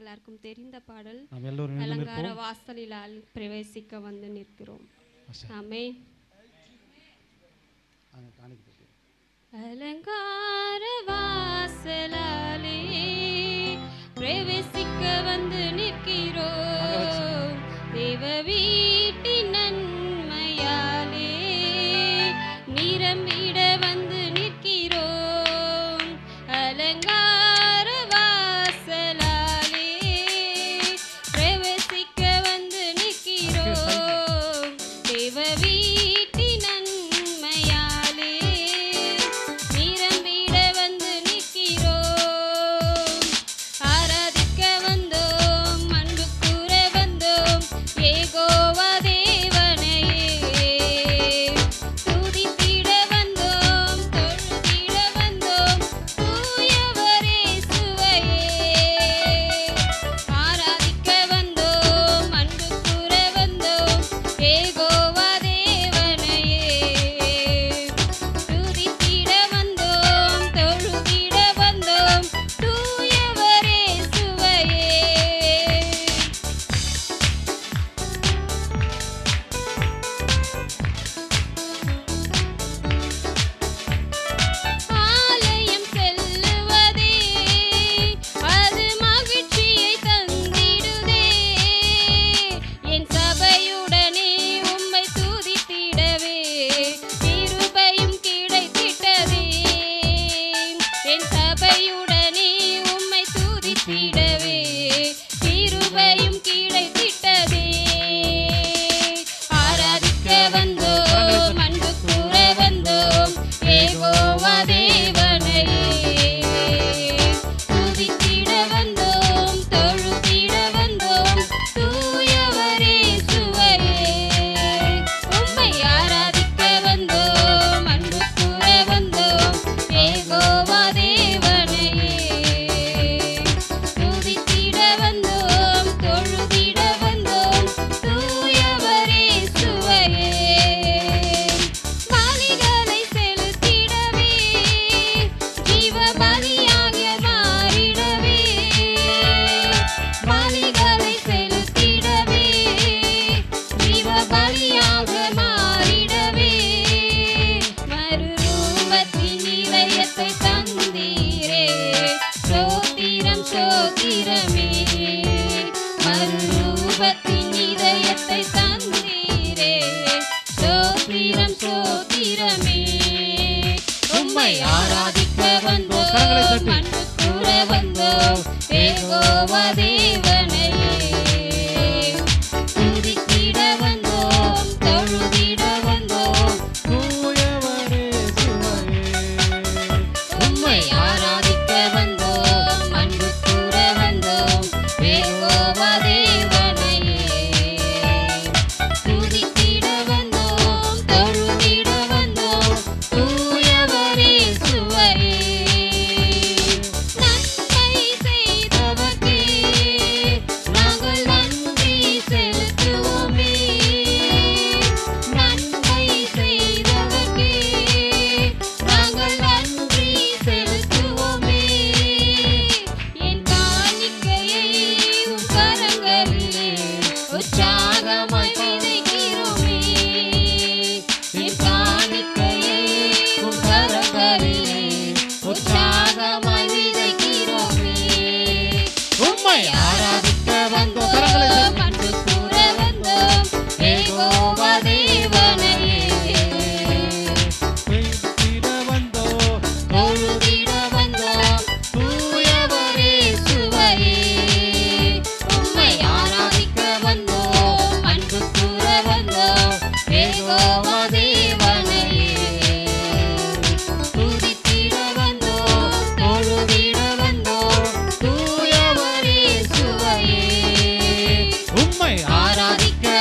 எல்லாருக்கும் தெரிந்த பாடல். அலங்கார வாசலிலால் பிரவேசிக்க வந்து நிற்கிறோம். ஆமே. அலங்கார வாசலாலே பிரவேசிக்க தெய்வத்தின் இதயத்தை தந்தீரே? சோத்திரம் ஆராதிக்க வந்தோம் மண்ணுக்குற வந்தோம். தேவோவதே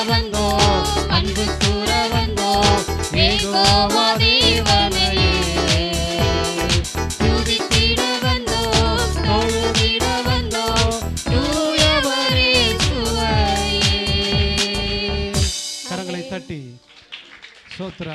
வந்தோ அன்பு கூற வந்தோ ஏகோவா தேவனையே துதித்திட வந்தோ தொழுதிட சோத்ரா